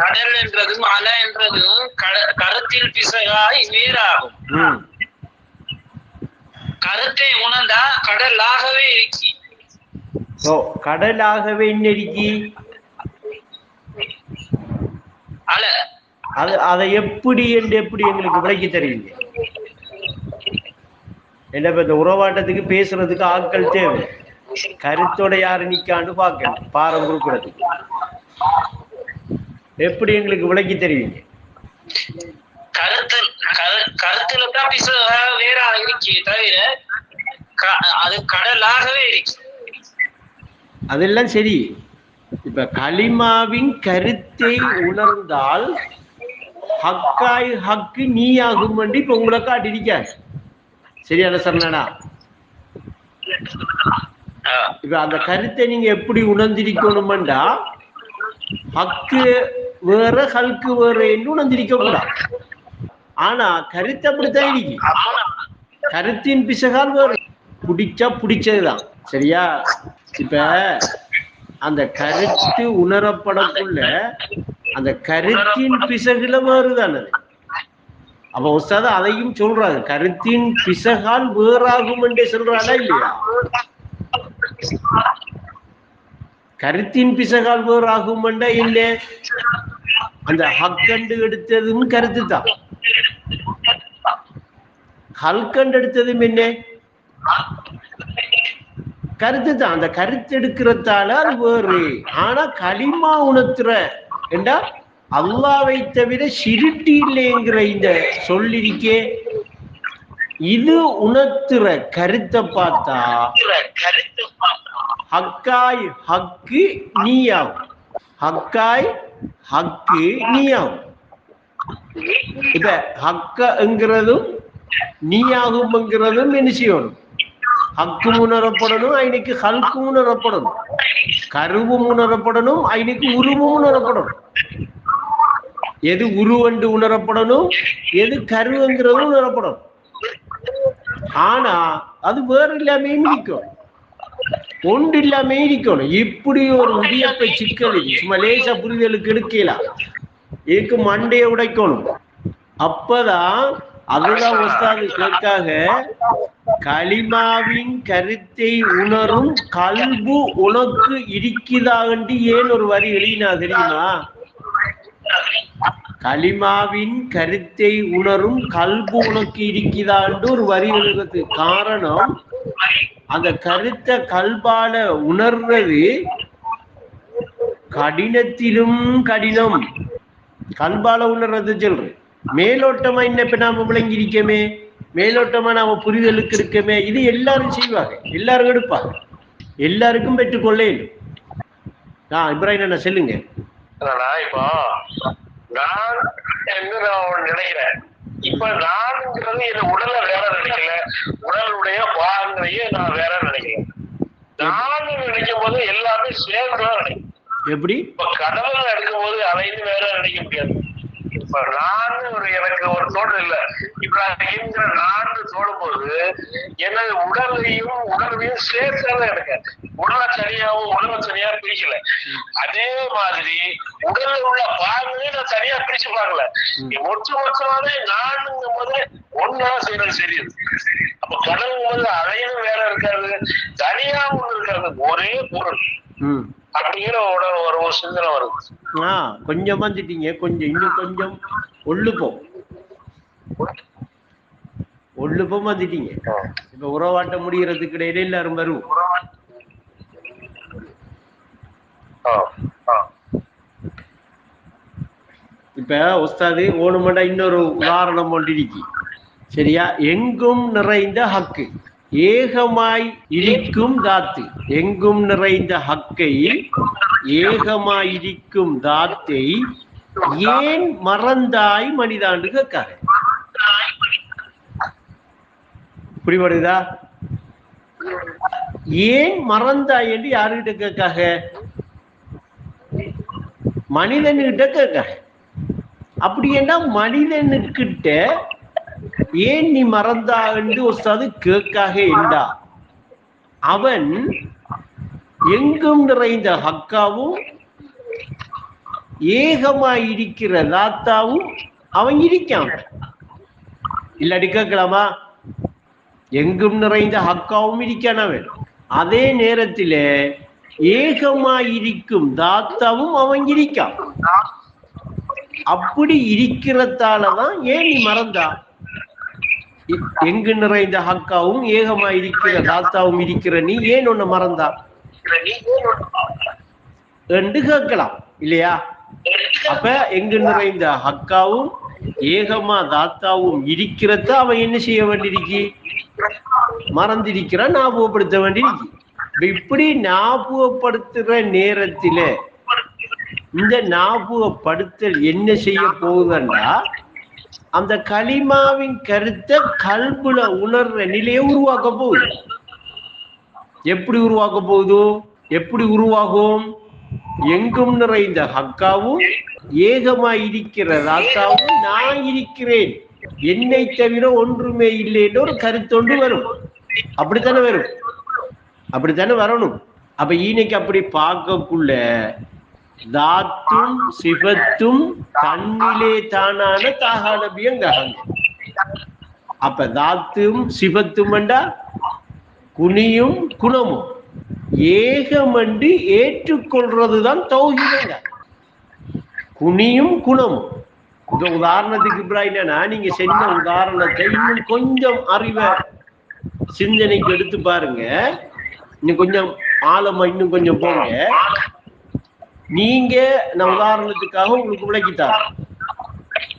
கடல் என்றதும் அலை என்றதும் கருத்தில் பிசகாய் வேறாகும் கருத்தை உணர்ந்தா கடலாகவே இருக்கி. ஓ கடலாகவே என்ன இருக்கி அலை. அது அதை எப்படி என்று எப்படி எங்களுக்கு விளக்கி தெரியுங்க என்ன இந்த உறவாட்டத்துக்கு பேசுறதுக்கு ஆட்கள் தேவை. கருத்தோட யாரு நிக்கான்னு பார்க்கணும். பாரம் கொடுக்கறதுக்கு. எப்படி எங்களுக்கு விளக்கி தெரியுங்க கருத்து கரு- கருத்துல தான் பிசகா வேறாக இருக்கே தவிர அது கடலாகவே இருக்கு. அதெல்லாம் சரி. இப்ப களிமாவின் கருத்தை உணர்ந்தால் ஹக்காய் ஹக்கு நீ ஆகும் இப்ப உங்களை காட்டிருக்காரு சரியான சரணடா ஆஹ் இப்ப அந்த கருத்தை நீங்க எப்படி உணர்ந்திருக்கணும்டா ஹக்கு வேற ஹல்க்கு வேற என்று நந்திரிக்க கூடாது. ஆனா கருத்து அப்படித்தான் இருக்கு. கருத்தின் பிசகால் வேற. பிடிச்சா பிடிச்சதுதான். சரியா? இப்ப அந்த கருத்து உணரப்படக்குள்ள அந்த கருத்தின் பிசகுல வேறுதானே அப்ப உஸ்தாத அதையும் சொல்றாங்க கருத்தின் பிசகால் வேறாகும் என்றே சொல்றாளா இல்லையா? கருத்தின் பிசகால் வேறாகும் என்றா இல்ல? அந்த ஹக்கண்டு எடுத்ததும் கருத்து தான் ஹல்கண்டு எடுத்ததும் என்ன? கருத்து தான் அந்த கருத்து எடுக்கிறதால அது வேறு. ஆனா களிமா உணர்த்துற என்றா அல்லாவை தவிர சிருட்டி இல்லைங்கிற இந்த சொல்லிருக்கே. இது உணர்த்துற கருத்தை பார்த்தா ஹக்காய் ஹக்கு நீயாகும். ஹக்காய் ஹக்கு நீயாகும் இப்ப ஹக்கங்கிறதும் நீயாகும்ங்கிறதும் என்ன செய்யணும் ஹக்கும் உணரப்படணும் ஐனுக்கு ஹல்கும் உணரப்படணும் கருவும் உணரப்படணும் ஐனுக்கு உருவும் உணரப்படணும் எது உருவண்டு உணரப்படணும் எது கருவுங்கிறதும் உணரப்படணும் ஆனா அது வேற இல்லாம நிற்கும் ஒன்று இல்லாம இருக்கணும் இப்படி ஒரு உடியப்ப சிக்கல். சும்மா லேசா புரிதலுக்கு எடுக்கலாம் இதுக்கு மண்டையை உடைக்கணும். அப்பதான் அதுதான் உஸ்தாது கேட்காக களிமாவின் கருத்தை உணரும் கல்பு உனக்கு இருக்குதா என்று ஏன் ஒரு வரி எழுதினா தெரியுமா? களிமாவின் கருத்தை உணரும் கல்பு உனக்கு இருக்குதா என்று ஒரு வரி எழுதுறது. காரணம் அந்த கருத்தை கல்பால உணர்றது கடினத்திலும் கடினம். கல்பால உணர்றது சொல்றேன். மேலோட்டமா என்ன இப்ப நாம விளங்கி இருக்கமே மேலோட்டமா நாம புரிதலுக்கு இருக்கமே? இது எல்லாரும் செய்வாங்க. எல்லாரும் எடுப்பாங்க. எல்லாருக்கும் பெற்றுக்கொள்ள இயலும் ஆ இப்ராஹிம் என்ன சொல்லுங்க. இப்போ நான் நினைக்கிறேன்? இப்ப நான்ங்கிறது என் உடலை வேற நினைக்கல. உடலுடைய பாகங்களையே நான் வேற நினைக்கிறேன் நான் நினைக்கும் போது எல்லாமே சேர்ந்துதான் நினைக்கிறேன் எப்படி? இப்ப கடவுள் எடுக்கும் போது அதையும் வேற நினைக்க முடியாது. இப்ப நான் ஒரு எனக்கு ஒரு தோட்டம் இல்ல. இப்ராஹிம்ங்கிற நான் தோடும் போது எனது உடலையும் உணர்வையும் சேர்த்தாதான் எனக்கு. உடலை தனியாவும் உணர்வை தனியா பிரிக்கல. அதே மாதிரி உடல்ல உள்ள பாகங்களையும் நான் தனியா பிரிச்சு பார்க்கல. ஒட்டு மொத்தமாவே நானுங்கும் போது ஒன்னா செய்யறது சரி அப்ப கடவுள் போது அதையும் வேற இருக்காது தனியா ஒண்ணு இருக்காது ஒரே பொருள். அப்படிங்கிற ஒரு ஒரு ஒரு சிந்தனை வருது. ஆ கொஞ்சம் வந்துட்டீங்க கொஞ்சம் இன்னும் கொஞ்சம். ஒள்ளுப்போம். ஒள்ளுப்போம் வந்துட்டீங்க. இப்ப உறவாட்ட முடியறதுக்கு இடையில எல்லாரும் வரும். இப்ப உஸ்தாது ஓணுமண்டா இன்னொரு உதாரணம் ஒன்றிருக்கு. சரியா? எங்கும் நிறைந்த ஹக்கு. ஏகமாய் இருக்கும் தாத்து. எங்கும் நிறைந்த ஹக்கை ஏகமாய் இருக்கும் தாத்தை ஏன் மறந்தாய் மனிதாண்டு கேட்காரு புரிபடுதா ஏன் மறந்தாய் என்று யாருகிட்ட கேட்காக? மனிதன்கிட்ட கேட்காக. அப்படி என்ன மனிதனுக்கிட்ட ஏன் நீ மறந்தா என்று ஒஸ்தாது கேட்காக என்றா அவன் எங்கும் நிறைந்த ஹக்காவும் ஏகமாய் இருக்கிற தாத்தாவும் அவன் இருக்கான். இல்லாட்டி கேட்கலாமா? எங்கும் நிறைந்த ஹக்காவும் இருக்கான் அவன். அதே நேரத்தில் ஏகமாயிருக்கும் தாத்தாவும் அவன் இருக்கான். அப்படி இருக்கிறதாலதான் ஏன் நீ மறந்தா? எங்கு நிறைந்த ஹக்காவும் ஏகமாயிருக்கிற தாத்தாவும் இருக்கிற நீ ஏன் ஒண்ணு மறந்தா? என்று கேட்கலாம் இல்லையா? அப்ப எங்கு நிறைந்த ஹக்காவும் ஏகமா தாத்தாவும் இருக்கிறத அவன் என்ன செய்ய வேண்டியிருக்கு? மறந்திருக்கிறான் ஞாபகப்படுத்த வேண்டியிருக்கு. இப்படி ஞாபகப்படுத்துற நேரத்தில இந்த ஞாபகப்படுத்தல் என்ன செய்ய போகுதுன்னா அந்த களிமாவின் கருத்தை கல்புல உணர்ற நிலையை உருவாக்க போகுது. எப்படி உருவாக்க போகுது? எப்படி உருவாகும்? எங்கும் நிறைந்த ஹக்காவும் ஏகமா இருக்கிற ராத்தாவும் நான் இருக்கிறேன். என்னை தவிர ஒன்றுமே இல்லைன்னு ஒரு கருத்தொண்டு வரும். அப்படித்தானே வரும்? அப்படித்தானே வரணும். அப்ப இன்னைக்கு அப்படி பார்க்கக்குள்ள தாத்தும் சிவத்தும் தன்னிலே தானான தாகானபியங்காங்க அப்ப தாத்தும் சிவத்தும் அண்டா குனியும் குணமும். ஏகமண்டு ஏற்றுக்கொள்றதுதான் தௌஹீதங்க. குனியும் குணமும். இந்த உதாரணத்துக்கு இப்ராஹிம்னா நீங்க செஞ்ச உதாரணத்தை இன்னும் கொஞ்சம் அறிவை சிந்தனைக்கு எடுத்து பாருங்க. இன்னும் கொஞ்சம் ஆழமா இன்னும் கொஞ்சம் போங்க. நீங்க நான் உதாரணத்துக்காக உங்களுக்கு விளக்கித்தார்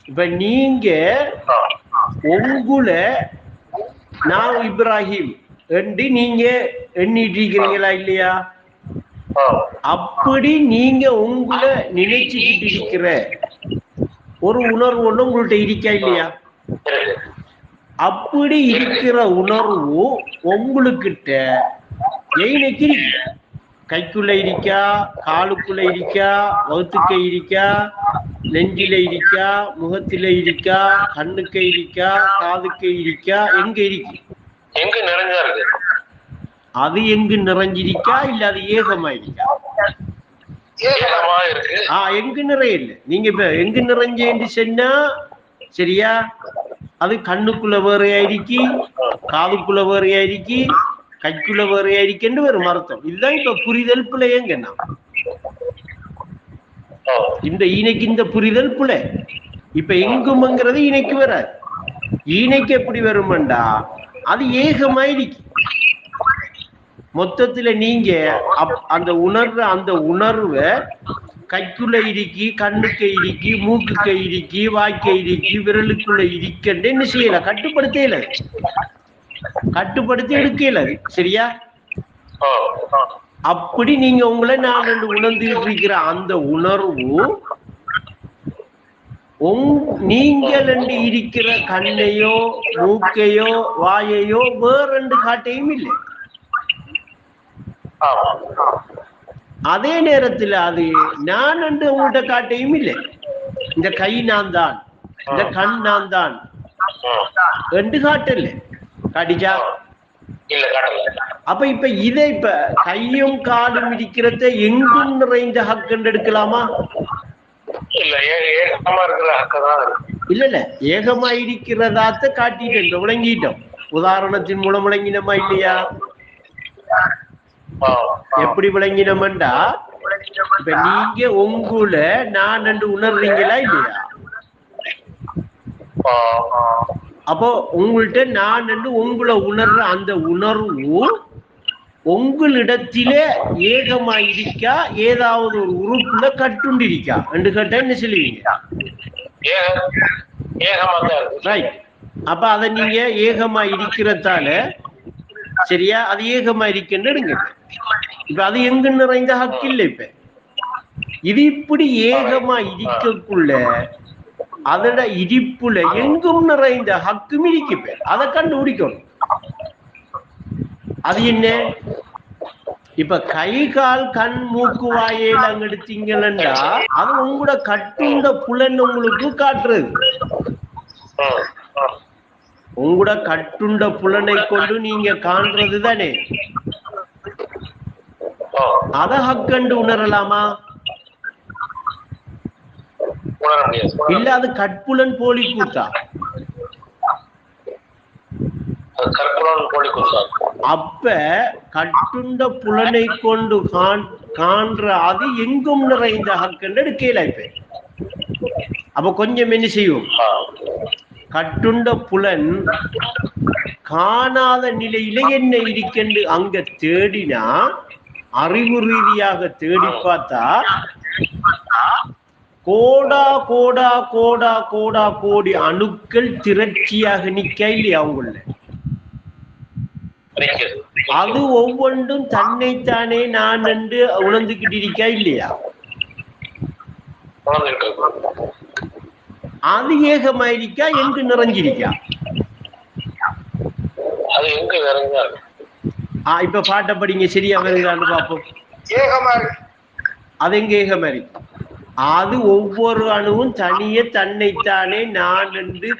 இப்ப நீங்க உங்களை நான் இப்ராஹிம் என்று நீங்க எண்ணிட்டு இருக்கிறீங்களா இல்லையா? அப்படி நீங்க உங்களை நினைச்சுக்கிட்டு இருக்கிற ஒரு உணர்வு ஒண்ணு உங்கள்ட்ட இருக்கா இல்லையா? அப்படி இருக்கிற உணர்வு உங்களுக்கிட்ட எயினைக்கு இருக்கு? கைக்குள்ள இருக்கா காலுக்குள்ள இருக்கா வகுத்துக்க இருக்கா நெஞ்சில இருக்கா முகத்தில இருக்கா கண்ணுக்கு இருக்கா காதுக்கு இருக்கா எங்க இருக்கு? எங்க நிறைஞ்சா இருக்கு அது எங்கு நிறைஞ்சிருக்கா இல்ல அது ஏகமா இருக்கா ஆ எங்கு நிறைய இல்லை. நீங்க இப்ப எங்கு நிறைஞ்சேன்னு சொன்னா சரியா? அது கண்ணுக்குள்ள வேறையா இருக்கி காதுக்குள்ள வேறையா இருக்கி கைக்குள்ள வேறையா இருக்குன்னு வரும் அர்த்தம் இதுதான் இப்ப புரிதல் பிள்ளையங்கன்னா ஓ, இந்த ஈனைக்கு இந்த புரிதல் புலை இப்ப எங்குமங்கிறது ஈனைக்கு வராது ஈனைக்கு எப்படி வருமெண்டா அது ஏகமாயிருக்கு மொத்தத்துல நீங்க அந்த உணர்ற அந்த உணர்வை கைக்குள்ள இருக்கி கண்ணுக்கு இருக்கி மூக்குக்கு இருக்கி வாய்க்க இருக்கி விரலுக்குள்ள இருக்கன்னு என்ன செய்யல கட்டுப்படுத்தல கட்டுப்படுத்தி எடுக்கல. சரியா. அப்படி நீங்க உங்களை நான் ரெண்டு உணர்ந்துட்டு இருக்கிற அந்த உணர்வு நீங்கள் ரெண்டு இருக்கிற கண்ணையோ மூக்கையோ வாயையோ வேற ரெண்டு காட்டையும் இல்லை அதே நேரத்துல அது நான் என்று உங்கள்கிட்ட காட்டையும் இல்லை இந்த கை நான் தான் இந்த கண் நான் தான். ரெண்டு காட்டல காட்டிச்சா இல்ல கடல அப்ப இப்ப இதை இப்ப கையும் காலும் இருக்கிறத எங்கும் நிறைந்த ஹக்கு எடுக்கலாமா? இல்ல இல்ல இல்ல. ஏகமா இருக்கிறதாத்த காட்டிட்டோம் விளங்கிட்டோம். உதாரணத்தின் மூலம் விளங்கினோமா இல்லையா. எப்படி விளங்கினோம்டா இப்ப நீங்க உங்குல நான் உணர்றீங்களா இல்லையா. அப்போ உங்கள்ட்ட நான் என்று உங்களை உணர்ற அந்த உணர்வு உங்களிடத்திலே ஏகமா இருக்கா ஏதாவது ஒரு உறுப்புல கட்டுண்டு இருக்கா என்று கேட்டா என்ன சொல்லுவீங்க? ரைட் அப்ப அதை நீங்க ஏகமா இருக்கிறதால சரியா? அது ஏகமா இருக்குன்னு இப்ப அது எங்க நிறைந்த ஹக்கு இல்லை இப்ப? இது இப்படி ஏகமா இருக்கக்குள்ள அதோட இடிப்புல எங்கும் நிறைந்த ஹக்கும் இருக்கு அதை கண்டுபிடிக்கணும். அது என்ன? இப்ப கை கால் கண் மூக்கு அங்க எடுத்தீங்கன்னா அது உங்களோட கட்டுண்ட புலன் உங்களுக்கு காட்டுறது. உங்களோட கட்டுண்ட புலனை கொண்டு நீங்க காண்றது தானே அத ஹக்கண்டு உணரலாமா? இல்ல அது கட்புலன் போலி கூத்தா? அப்ப கட்டுண்ட புலனை கொண்டு காண்- காண்ற அது எங்கும் நிறைந்த ஹக்கென்று எடுக்கல இப்ப அப்ப கொஞ்சம் என்ன செய்யும்? கட்டுண்ட புலன் காணாத நிலையில என்ன இருக்கென்று அங்க தேடினா அறிவு ரீதியாக தேடி பார்த்தா கோடா கோடா கோடா கோடா கோடி அணுக்கள் திரட்சியாக நிக்க இல்லையா அவங்கள அது ஒவ்வொன்றும் தன்னைத்தானே நான் என்று உணர்ந்துகிட்டு இருக்கா இல்லையா? அது ஏகமாயிருக்கா? எங்கு நிறைஞ்சிருக்கா? அது எங்க இப்ப பாட்டை படிங்க சரியா வருதான்னு பார்ப்போம். ஏகமா அது எங்க ஏகமா இருக்கு அது ஒவ்வொரு அணுவும் தனியே தன்னைத்தானே நான் என்று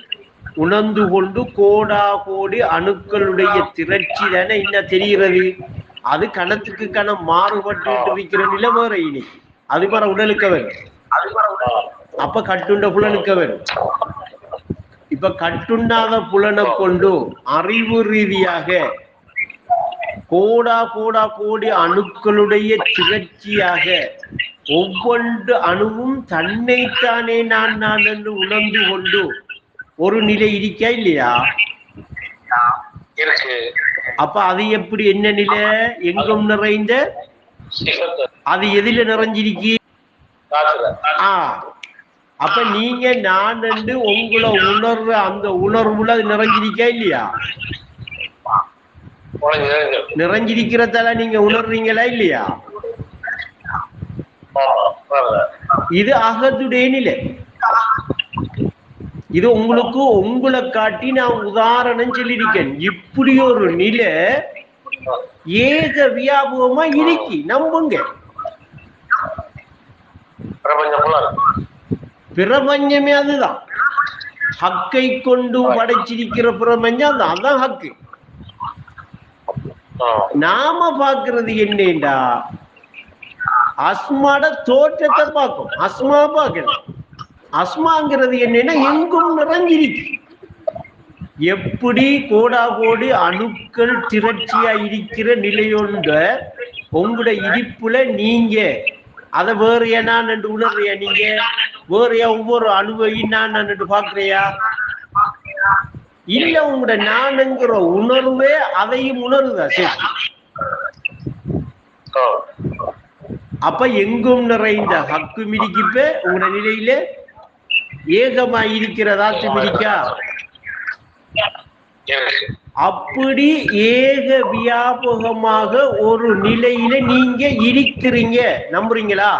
உணர்ந்து கொண்டு கோடா கோடி அணுக்களுடைய திரட்சி தானே என்ன தெரிகிறது? அது கணத்துக்கு கணம் மாறுபட்டு இருக்கிற நிலை வேற இனி. அது மாதிரி உடலுக்க வேணும் அப்ப கட்டுண்ட புலனுக்க வேணும் இப்ப கட்டுண்டாத புலனை கொண்டு அறிவு ரீதியாக கோடா கோடா கோடி அணுக்களுடைய திரட்சியாக ஒவ்வொன்று அணுவும் தன்னைத்தானே நான் நான் என்று உணர்ந்து கொண்டு ஒரு நிலை இருக்கா இல்லையா? அப்ப அது எப்படி என்ன நிலை? எங்கும் நிறைந்த? அது எதில நிறைஞ்சிருக்கு? அப்ப நீங்க நான் என்று உங்களை உணர்ற அந்த உணர்வுல அது நிறைஞ்சிருக்கா இல்லையா? நிறைஞ்சிருக்கிறதால நீங்க உணர்றீங்களா இல்லையா? இது அகத்துடைய நிலை. இது உங்களுக்கு உங்களை காட்டி நான் உதாரணம் சொல்லியிருக்கேன். இப்படி ஒரு நிலை ஏக வியாபகமா இருக்கு நம்புங்க. பிரபஞ்சம் அதுதான். ஹக்கை கொண்டு படைச்சிருக்கிற பிரபஞ்சம் அதான் அதான் ஹக்கு. நாம பாக்குறது என்னடா அஸ்மாட தோற்றத்தை பார்க்கும். அஸ்மா பார்க்கணும் அஸ்மாங்கிறது என்னன்னா எங்கும் நிறைஞ்சிருக்கு. எப்படி கோடா கோடி அணுக்கள் திரட்சியா இருக்கிற நிலையொண்ட உங்களோட இடிப்புல நீங்க அத வேற நான் உணர்றியா நீங்க? வேறையா ஒவ்வொரு அணுவையும் நான் பாக்குறியா இல்ல உங்களோட நானுங்கிற உணர்வே அதையும் உணருதா சரி. அப்ப எங்கும் நிறைந்த ஹக்கு மிதிக்கிப்ப உங்களோட நிலையில ஏகமா இருக்கிறதா மிதிக்கா? அப்படி ஏக வியாபகமாக ஒரு நிலையில நீங்க இருக்கிறீங்க நம்புறீங்களா?